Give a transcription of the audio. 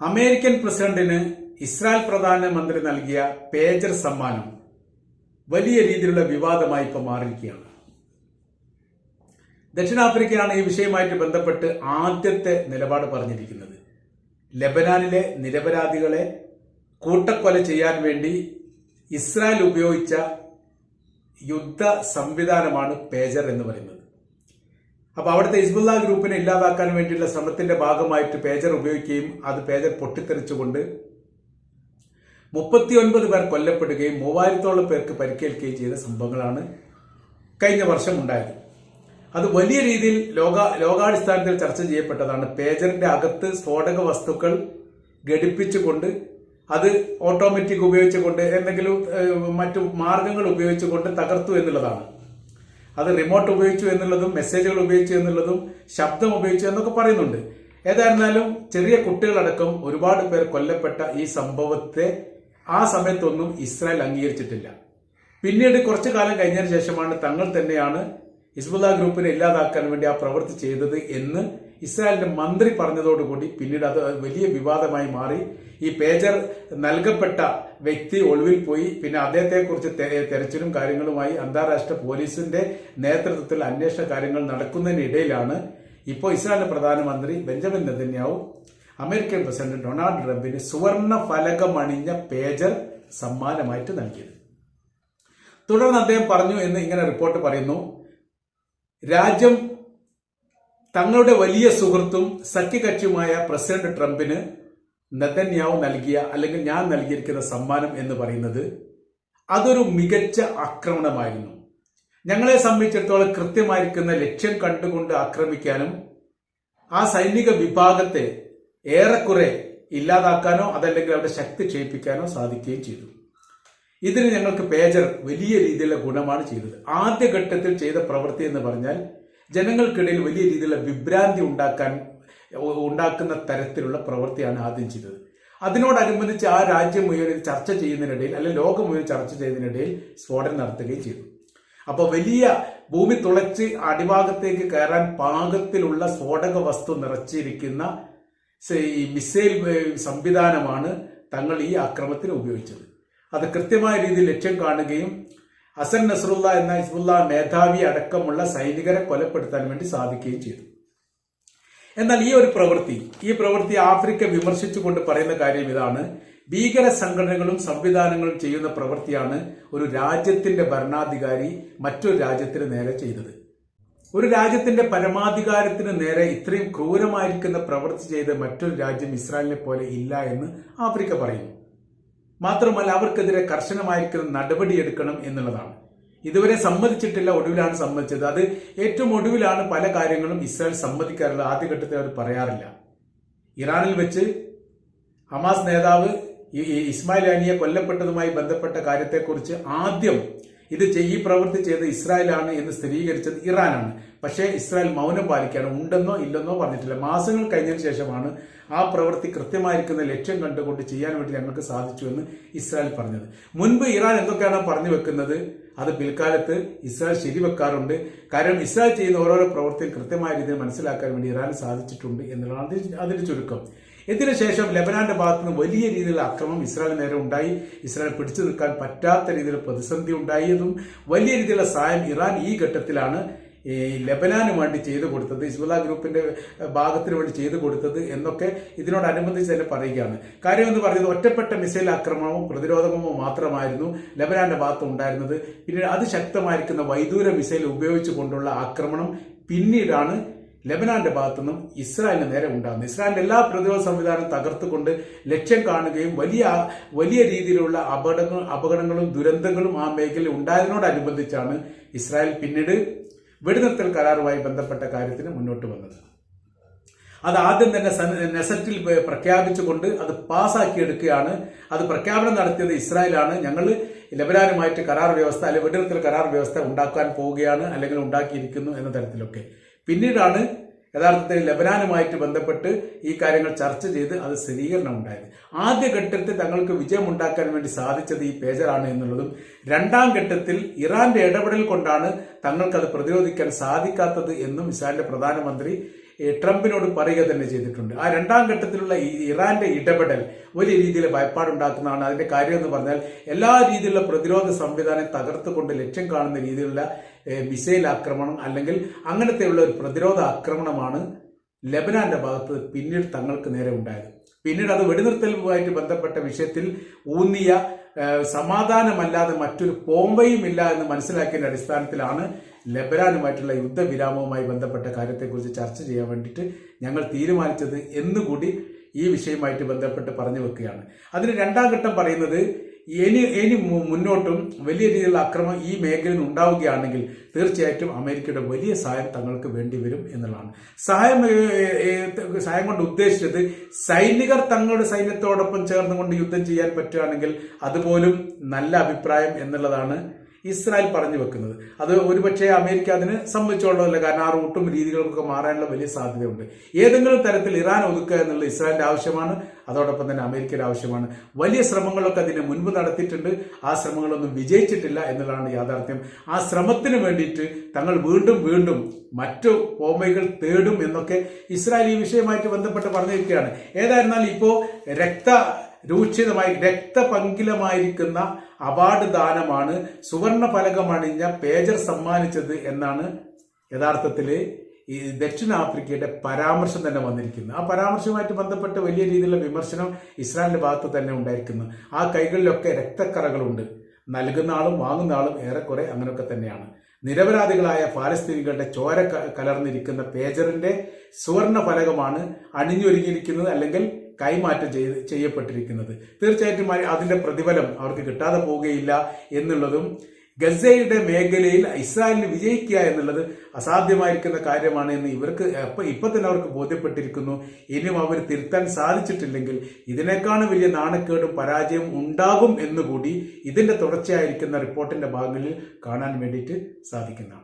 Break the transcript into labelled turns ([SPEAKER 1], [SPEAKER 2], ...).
[SPEAKER 1] American പ്രസിഡന്റിന് Israel പ്രധാനമന്ത്രി നൽകിയ പേജർ സമ്മാനം വലിയ രീതിയിലുള്ള വിവാദമായി ഇപ്പോൾ മാറിയിരിക്കുകയാണ്. ദക്ഷിണാഫ്രിക്കയാണ് ഈ വിഷയവുമായിട്ട് ബന്ധപ്പെട്ട് ആദ്യത്തെ നിലപാട് പറഞ്ഞിരിക്കുന്നത്. ലബനാനിലെ നിരപരാധികളെ കൂട്ടക്കൊല ചെയ്യാൻ വേണ്ടി ഇസ്രായേൽ ഉപയോഗിച്ച യുദ്ധ സംവിധാനമാണ് പേജർ എന്ന് പറയുന്നത്. അപ്പൊ അവിടുത്തെ ഹിസ്ബുല്ല ഗ്രൂപ്പിനെ ഇല്ലാതാക്കാൻ വേണ്ടിയുള്ള ശ്രമത്തിന്റെ ഭാഗമായിട്ട് പേജർ ഉപയോഗിക്കുകയും അത് പേജർ പൊട്ടിത്തെറിച്ചുകൊണ്ട് മുപ്പത്തിയൊൻപത് പേർ കൊല്ലപ്പെടുകയും മൂവായിരത്തോളം പേർക്ക് പരിക്കേൽക്കുകയും ചെയ്ത സംഭവങ്ങളാണ് കഴിഞ്ഞ വർഷം ഉണ്ടായത്. അത് വലിയ രീതിയിൽ ലോക ലോകാടിസ്ഥാനത്തിൽ ചർച്ച ചെയ്യപ്പെട്ടതാണ്. പേജറിന്റെ അകത്ത് സ്ഫോടക വസ്തുക്കൾ ഘടിപ്പിച്ചുകൊണ്ട് അത് ഓട്ടോമാറ്റിക് ഉപയോഗിച്ചുകൊണ്ട് എന്തെങ്കിലും മറ്റു മാർഗങ്ങൾ ഉപയോഗിച്ചുകൊണ്ട് തകർത്തു എന്നുള്ളതാണ്. അത് റിമോട്ട് ഉപയോഗിച്ചു എന്നുള്ളതും മെസ്സേജുകൾ ഉപയോഗിച്ചു എന്നുള്ളതും ശബ്ദം ഉപയോഗിച്ചു എന്നൊക്കെ പറയുന്നുണ്ട്. ഏതായിരുന്നാലും ചെറിയ കുട്ടികളടക്കം ഒരുപാട് പേർ കൊല്ലപ്പെട്ട ഈ സംഭവത്തെ ആ സമയത്തൊന്നും ഇസ്രായേൽ അംഗീകരിച്ചിട്ടില്ല. പിന്നീട് കുറച്ചു കാലം കഴിഞ്ഞതിന് ശേഷമാണ് തങ്ങൾ തന്നെയാണ് ഹിസ്ബുല്ല ഗ്രൂപ്പിനെ ഇല്ലാതാക്കാൻ വേണ്ടി ആ പ്രവൃത്തി ചെയ്തത് എന്ന് ഇസ്രായേലിന്റെ മന്ത്രി പറഞ്ഞതോടുകൂടി പിന്നീട് അത് വലിയ വിവാദമായി മാറി. ഈ പേജർ നൽകപ്പെട്ട വ്യക്തി ഒളിവിൽ പോയി പിന്നെ അദ്ദേഹത്തെക്കുറിച്ച് കുറിച്ച് തെരച്ചിലും കാര്യങ്ങളുമായി അന്താരാഷ്ട്ര പോലീസിന്റെ നേതൃത്വത്തിൽ അന്വേഷണ കാര്യങ്ങൾ നടക്കുന്നതിനിടയിലാണ് ഇപ്പോൾ ഇസ്രായേൽ പ്രധാനമന്ത്രി Benjamin Netanyahu American president Donald ട്രംപിന് സുവർണ ഫലകമണിഞ്ഞ പേജർ സമ്മാനമായിട്ട് നൽകിയത്. തുടർന്ന് അദ്ദേഹം പറഞ്ഞു എന്ന് ഇങ്ങനെ റിപ്പോർട്ട് പറയുന്നു രാജ്യം തങ്ങളുടെ വലിയ സുഹൃത്തും സഖ്യകക്ഷിയുമായ പ്രസിഡന്റ് ട്രംപിന് നെതന്യാവ് നൽകിയ അല്ലെങ്കിൽ ഞാൻ നൽകിയിരിക്കുന്ന സമ്മാനം എന്ന് പറയുന്നത് അതൊരു മികച്ച ആക്രമണമായിരുന്നു. ഞങ്ങളെ സംബന്ധിച്ചിടത്തോളം കൃത്യമായിരിക്കുന്ന ലക്ഷ്യം കണ്ടുകൊണ്ട് ആക്രമിക്കാനും ആ സൈനിക വിഭാഗത്തെ ഏറെക്കുറെ ഇല്ലാതാക്കാനോ അതല്ലെങ്കിൽ അവരുടെ ശക്തി ക്ഷയിപ്പിക്കാനോ സാധിക്കുകയും ചെയ്തു. ഇതിന് ഞങ്ങൾക്ക് പേജർ വലിയ രീതിയിലുള്ള ഗുണമാണ് ചെയ്തത്. ആദ്യഘട്ടത്തിൽ ചെയ്ത പ്രവൃത്തി എന്ന് പറഞ്ഞാൽ ജനങ്ങൾക്കിടയിൽ വലിയ രീതിയിലുള്ള വിഭ്രാന്തി ഉണ്ടാക്കാൻ ഉണ്ടാക്കുന്ന തരത്തിലുള്ള പ്രവൃത്തിയാണ് ആദ്യം ചെയ്തത്. അതിനോടനുബന്ധിച്ച് ആ രാജ്യം മുഴുവൻ ചർച്ച ചെയ്യുന്നതിനിടയിൽ അല്ലെങ്കിൽ ലോകം മുഴുവൻ ചർച്ച ചെയ്യുന്നതിനിടയിൽ സ്ഫോടനം നടത്തുകയും ചെയ്തു. അപ്പോൾ വലിയ ഭൂമി തുളച്ച് അടിഭാഗത്തേക്ക് കയറാൻ പാകത്തിലുള്ള സ്ഫോടക വസ്തു നിറച്ചിരിക്കുന്ന ഈ മിസൈൽ സംവിധാനമാണ് തങ്ങൾ ഈ ആക്രമണത്തിന് ഉപയോഗിച്ചത്. അത് കൃത്യമായ രീതിയിൽ ലക്ഷ്യം കാണുകയും അസൻ നസറുല്ല എന്ന ഹിസ്ബുല്ല മേധാവി അടക്കമുള്ള സൈനികരെ കൊലപ്പെടുത്താൻ വേണ്ടി സാധിക്കുകയും ചെയ്തു. എന്നാൽ ഈ ഒരു പ്രവൃത്തി ഈ പ്രവൃത്തി ആഫ്രിക്ക വിമർശിച്ചുകൊണ്ട് പറയുന്ന കാര്യം ഇതാണ്. ഭീകര സംഘടനകളും സംവിധാനങ്ങളും ചെയ്യുന്ന പ്രവൃത്തിയാണ് ഒരു രാജ്യത്തിന്റെ ഭരണാധികാരി മറ്റൊരു രാജ്യത്തിന് നേരെ ചെയ്തത്. ഒരു രാജ്യത്തിന്റെ പരമാധികാരത്തിന് നേരെ ഇത്രയും ക്രൂരമായിരിക്കുന്ന പ്രവൃത്തി ചെയ്ത മറ്റൊരു രാജ്യം ഇസ്രായേലിനെ പോലെ ഇല്ല എന്ന് ആഫ്രിക്ക പറയുന്നു. മാത്രമല്ല അവർക്കെതിരെ കർശനമായിരിക്കുന്ന നടപടിയെടുക്കണം എന്നുള്ളതാണ്. ഇതുവരെ സമ്മതിച്ചിട്ടില്ല ഒടുവിലാണ് സമ്മതിച്ചത്. അത് ഏറ്റവും ഒടുവിലാണ് പല കാര്യങ്ങളും ഇസ്രായേൽ സമ്മതിക്കാറുള്ളത് ആദ്യഘട്ടത്തിൽ അവർ പറയാറില്ല. ഇറാനിൽ വെച്ച് ഹമാസ് നേതാവ് ഇസ്മായിൽ അനിയെ കൊല്ലപ്പെട്ടതുമായി ബന്ധപ്പെട്ട കാര്യത്തെക്കുറിച്ച് ആദ്യം ഇത് ഈ പ്രവൃത്തി ചെയ്ത് ഇസ്രായേലാണ് എന്ന് സ്ഥിരീകരിച്ചത് ഇറാനാണ്. പക്ഷേ ഇസ്രായേൽ മൗനം പാലിക്കുകയാണ് ഉണ്ടെന്നോ ഇല്ലെന്നോ പറഞ്ഞിട്ടില്ല. മാസങ്ങൾ കഴിഞ്ഞതിന് ശേഷമാണ് ആ പ്രവൃത്തി കൃത്യമായിരിക്കുന്ന ലക്ഷ്യം കണ്ടുകൊണ്ട് ചെയ്യാൻ വേണ്ടി ഞങ്ങൾക്ക് സാധിച്ചു എന്ന് ഇസ്രായേൽ പറഞ്ഞത്. മുൻപ് ഇറാൻ എന്തൊക്കെയാണ് പറഞ്ഞു വെക്കുന്നത് അത് പിൽക്കാലത്ത് ഇസ്രായേൽ ശരിവെക്കാറുണ്ട്. കാരണം ഇസ്രായേൽ ചെയ്യുന്ന ഓരോരോ പ്രവൃത്തിയും കൃത്യമായ രീതിയിൽ മനസ്സിലാക്കാൻ വേണ്ടി ഇറാൻ സാധിച്ചിട്ടുണ്ട് എന്നുള്ളതാണ് അതിന്റെ ചുരുക്കം. ഇതിനുശേഷം ലബനാന്റെ ഭാഗത്ത് നിന്ന് വലിയ രീതിയിലുള്ള അക്രമം ഇസ്രായേൽ നേരെ ഉണ്ടായി. ഇസ്രായേൽ പിടിച്ചു നിൽക്കാൻ പറ്റാത്ത രീതിയിൽ പ്രതിസന്ധി ഉണ്ടായതും വലിയ രീതിയിലുള്ള സഹായം ഇറാൻ ഈ ഘട്ടത്തിലാണ് ഈ ലബനാന് വേണ്ടി ചെയ്തു കൊടുത്തത് ഇസ്ബുല ഗ്രൂപ്പിന്റെ ഭാഗത്തിന് വേണ്ടി ചെയ്തു കൊടുത്തത് എന്നൊക്കെ ഇതിനോടനുബന്ധിച്ച് തന്നെ പറയുകയാണ്. കാര്യം എന്ന് പറയുന്നത് ഒറ്റപ്പെട്ട മിസൈൽ ആക്രമണവും പ്രതിരോധമോ മാത്രമായിരുന്നു ലബനാന്റെ ഭാഗത്ത് ഉണ്ടായിരുന്നത്. പിന്നീട് അതിശക്തമായിരിക്കുന്ന വൈദൂര മിസൈൽ ഉപയോഗിച്ചുകൊണ്ടുള്ള ആക്രമണം പിന്നീടാണ് ലബനാന്റെ ഭാഗത്തുനിന്നും ഇസ്രായേലിന് നേരെ ഉണ്ടാകുന്നത് ഇസ്രായേലിന്റെ എല്ലാ പ്രതിരോധ സംവിധാനം തകർത്തുകൊണ്ട് ലക്ഷ്യം കാണുകയും വലിയ വലിയ രീതിയിലുള്ള അപകടങ്ങൾ അപകടങ്ങളും ദുരന്തങ്ങളും ആ മേഖലയിൽ ഉണ്ടായതിനോടനുബന്ധിച്ചാണ് ഇസ്രായേൽ പിന്നീട് വെടിനിർത്തൽ കരാറുമായി ബന്ധപ്പെട്ട കാര്യത്തിന് മുന്നോട്ട് വന്നത്. അത് ആദ്യം തന്നെ നെസറ്റിൽ പ്രഖ്യാപിച്ചുകൊണ്ട് അത് പാസ്സാക്കിയെടുക്കുകയാണ് അത് പ്രഖ്യാപനം നടത്തിയത് ഇസ്രായേലാണ്. ഞങ്ങൾ ലബനാനുമായിട്ട് കരാർ വ്യവസ്ഥ അല്ലെങ്കിൽ വെടിനിർത്തൽ കരാർ വ്യവസ്ഥ ഉണ്ടാക്കാൻ പോവുകയാണ് അല്ലെങ്കിൽ ഉണ്ടാക്കിയിരിക്കുന്നു എന്ന തരത്തിലൊക്കെ. പിന്നീടാണ് യഥാർത്ഥത്തിൽ ലബനാനുമായിട്ട് ബന്ധപ്പെട്ട് ഈ കാര്യങ്ങൾ ചർച്ച ചെയ്ത് അത് സ്ഥിരീകരണം ഉണ്ടായത് ആദ്യ ഘട്ടത്തിൽ തങ്ങൾക്ക് വിജയം ഉണ്ടാക്കാൻ വേണ്ടി സാധിച്ചത് ഈ പേജറാണ് എന്നുള്ളതും രണ്ടാം ഘട്ടത്തിൽ ഇറാന്റെ ഇടപെടൽ കൊണ്ടാണ് തങ്ങൾക്കത് പ്രതിരോധിക്കാൻ സാധിക്കാത്തത് എന്നും ഇസ്രായേലിന്റെ പ്രധാനമന്ത്രി ട്രംപിനോട് പറയുക തന്നെ ചെയ്തിട്ടുണ്ട്. ആ രണ്ടാം ഘട്ടത്തിലുള്ള ഈ ഇറാന്റെ ഇടപെടൽ വലിയ രീതിയിൽ ഭയപ്പാടുണ്ടാക്കുന്നതാണ്. അതിന്റെ കാര്യം എന്ന് പറഞ്ഞാൽ എല്ലാ രീതിയിലുള്ള പ്രതിരോധ സംവിധാനം തകർത്തുകൊണ്ട് ലക്ഷ്യം കാണുന്ന രീതിയിലുള്ള മിസൈൽ ആക്രമണം അല്ലെങ്കിൽ അങ്ങനത്തെയുള്ള ഒരു പ്രതിരോധ ആക്രമണമാണ് ലബനാന്റെ ഭാഗത്ത് പിന്നീട് തങ്ങൾക്ക് നേരെ ഉണ്ടായത്. പിന്നീട് അത് വെടിനിർത്തലുമായിട്ട് ബന്ധപ്പെട്ട വിഷയത്തിൽ ഊന്നിയ സമാധാനമല്ലാതെ മറ്റൊരു പോംവയും ഇല്ല എന്ന് മനസ്സിലാക്കിയതിന്റെ അടിസ്ഥാനത്തിലാണ് ലബനാനുമായിട്ടുള്ള യുദ്ധവിരാമവുമായി ബന്ധപ്പെട്ട കാര്യത്തെക്കുറിച്ച് ചർച്ച ചെയ്യാൻ വേണ്ടിയിട്ട് ഞങ്ങൾ തീരുമാനിച്ചത് എന്നുകൂടി ഈ വിഷയവുമായിട്ട് ബന്ധപ്പെട്ട് പറഞ്ഞു വെക്കുകയാണ്. അതിന് രണ്ടാം ഘട്ടം പറയുന്നത് ഇനി ഇനി മുന്നോട്ടും വലിയ രീതിയിലുള്ള അക്രമം ഈ മേഖലയിൽ ഉണ്ടാവുകയാണെങ്കിൽ തീർച്ചയായിട്ടും അമേരിക്കയുടെ വലിയ സഹായം തങ്ങൾക്ക് വേണ്ടി വരും എന്നുള്ളതാണ്. സഹായം സഹായം കൊണ്ട് ഉദ്ദേശിച്ചത് സൈനികർ തങ്ങളുടെ സൈന്യത്തോടൊപ്പം ചേർന്നുകൊണ്ട് യുദ്ധം ചെയ്യാൻ പറ്റുകയാണെങ്കിൽ അതുപോലും നല്ല അഭിപ്രായം എന്നുള്ളതാണ് ഇസ്രായേൽ പറഞ്ഞു വെക്കുന്നത്. അത് ഒരുപക്ഷെ അമേരിക്ക അതിന് സമ്മതിച്ചോളമല്ല കാരണം ആ റൂട്ടും രീതികൾക്കൊക്കെ മാറാനുള്ള വലിയ സാധ്യതയുണ്ട്. ഏതെങ്കിലും തരത്തിൽ ഇറാൻ ഒതുക്കുക എന്നുള്ള ഇസ്രായേലിന്റെ ആവശ്യമാണ്. അതോടൊപ്പം തന്നെ അമേരിക്കയുടെ ആവശ്യമാണ്. വലിയ ശ്രമങ്ങളൊക്കെ അതിന് മുൻപ് നടത്തിയിട്ടുണ്ട്. ആ ശ്രമങ്ങളൊന്നും വിജയിച്ചിട്ടില്ല എന്നുള്ളതാണ് യാഥാർത്ഥ്യം. ആ ശ്രമത്തിന് വേണ്ടിയിട്ട് തങ്ങൾ വീണ്ടും വീണ്ടും മറ്റു പോംവൈകൾ തേടും എന്നൊക്കെ ഇസ്രായേൽ ഈ വിഷയമായിട്ട് ബന്ധപ്പെട്ട് പറഞ്ഞിരിക്കുകയാണ്. ഏതായിരുന്നാലും ഇപ്പോ രക്ത രൂക്ഷിതമായി രക്തപങ്കിലമായിരിക്കുന്ന അവാർഡ് ദാനമാണ് സുവർണ ഫലകമണിഞ്ഞ പേജർ സമ്മാനിച്ചത് എന്നാണ് യഥാർത്ഥത്തിൽ ഈ ദക്ഷിണാഫ്രിക്കയുടെ പരാമർശം തന്നെ വന്നിരിക്കുന്നത്. ആ പരാമർശവുമായിട്ട് ബന്ധപ്പെട്ട് വലിയ രീതിയിലുള്ള വിമർശനം ഇസ്രായേലിന്റെ ഭാഗത്ത് തന്നെ ഉണ്ടായിരിക്കുന്നു. ആ കൈകളിലൊക്കെ രക്തക്കറകളുണ്ട്. നൽകുന്ന ആളും വാങ്ങുന്ന ആളും ഏറെക്കുറെ അങ്ങനെയൊക്കെ തന്നെയാണ്. നിരപരാധികളായ പാലസ്തീനികളുടെ ചോര കലർന്നിരിക്കുന്ന പേജറിന്റെ സുവർണ ഫലകമാണ് അണിഞ്ഞൊരുങ്ങിയിരിക്കുന്നത്. അല്ലെങ്കിൽ കൈമാറ്റം ചെയ്ത് ചെയ്യപ്പെട്ടിരിക്കുന്നത്. തീർച്ചയായിട്ടും അതിന്റെ പ്രതിഫലം അവർക്ക് കിട്ടാതെ പോവുകയില്ല എന്നുള്ളതും ഗസയുടെ മേഖലയിൽ ഇസ്രായേലിന് വിജയിക്കുക എന്നുള്ളത് അസാധ്യമായിരിക്കുന്ന കാര്യമാണ് എന്ന് ഇവർക്ക് ഇപ്പൊ ഇപ്പൊ തന്നെ അവർക്ക് ബോധ്യപ്പെട്ടിരിക്കുന്നു. ഇനിയും അവർ തിരുത്താൻ സാധിച്ചിട്ടില്ലെങ്കിൽ ഇതിനേക്കാളും വലിയ നാണക്കേടും പരാജയം ഉണ്ടാകും എന്നുകൂടി ഇതിന്റെ തുടർച്ചയായിരിക്കുന്ന റിപ്പോർട്ടിന്റെ ഭാഗങ്ങളിൽ കാണാൻ വേണ്ടിയിട്ട് സാധിക്കുന്നതാണ്.